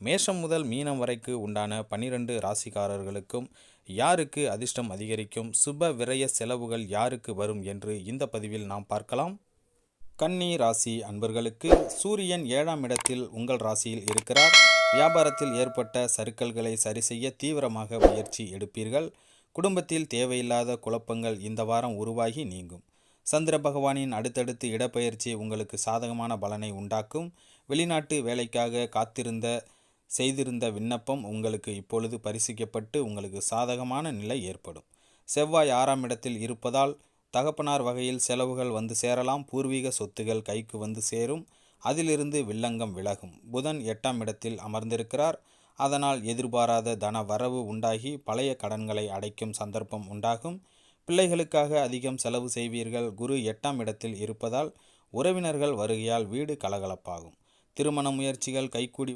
மேஷம் முதல் மீனம் வரைக்கு உண்டான பனிரெண்டு ராசிக்காரர்களுக்கும் யாருக்கு அதிர்ஷ்டம் அதிகரிக்கும் சுப விரய செலவுகள் யாருக்கு வரும் என்று இந்த பதிவில் நாம் பார்க்கலாம். கன்னி ராசி அன்பர்களுக்கு சூரியன் ஏழாம் இடத்தில் உங்கள் ராசியில் இருக்கிறார். வியாபாரத்தில் ஏற்பட்ட சறுக்கல்களை சரி செய்ய தீவிரமாக முயற்சி எடுப்பீர்கள். குடும்பத்தில் தேவையில்லாத குழப்பங்கள் இந்த வாரம் உருவாகி நீங்கும். சந்திர பகவானின் அடுத்தடுத்து இடப்பெயர்ச்சி உங்களுக்கு சாதகமான பலனை உண்டாக்கும். வெளிநாட்டு வேலைக்காக காத்திருந்த செய்திருந்த விண்ணப்பம் உங்களுக்கு இப்பொழுது பரிசிக்கப்பட்டு உங்களுக்கு சாதகமான நிலை ஏற்படும். செவ்வாய் ஆறாம் இடத்தில் இருப்பதால் தகப்பனார் வகையில் செலவுகள் வந்து சேரலாம். பூர்வீக சொத்துகள் கைக்கு வந்து சேரும். அதிலிருந்து வில்லங்கம் விலகும். புதன் எட்டாம் இடத்தில் அமர்ந்திருக்கிறார். அதனால் எதிர்பாராத தன வரவு உண்டாகி பழைய கடன்களை அடைக்கும் சந்தர்ப்பம் உண்டாகும். பிள்ளைகளுக்காக அதிகம் செலவு செய்வீர்கள். குரு எட்டாம் இடத்தில் இருப்பதால் உறவினர்கள் வருகையால் வீடு கலகலப்பாகும். திருமண முயற்சிகள் கைக்கூடி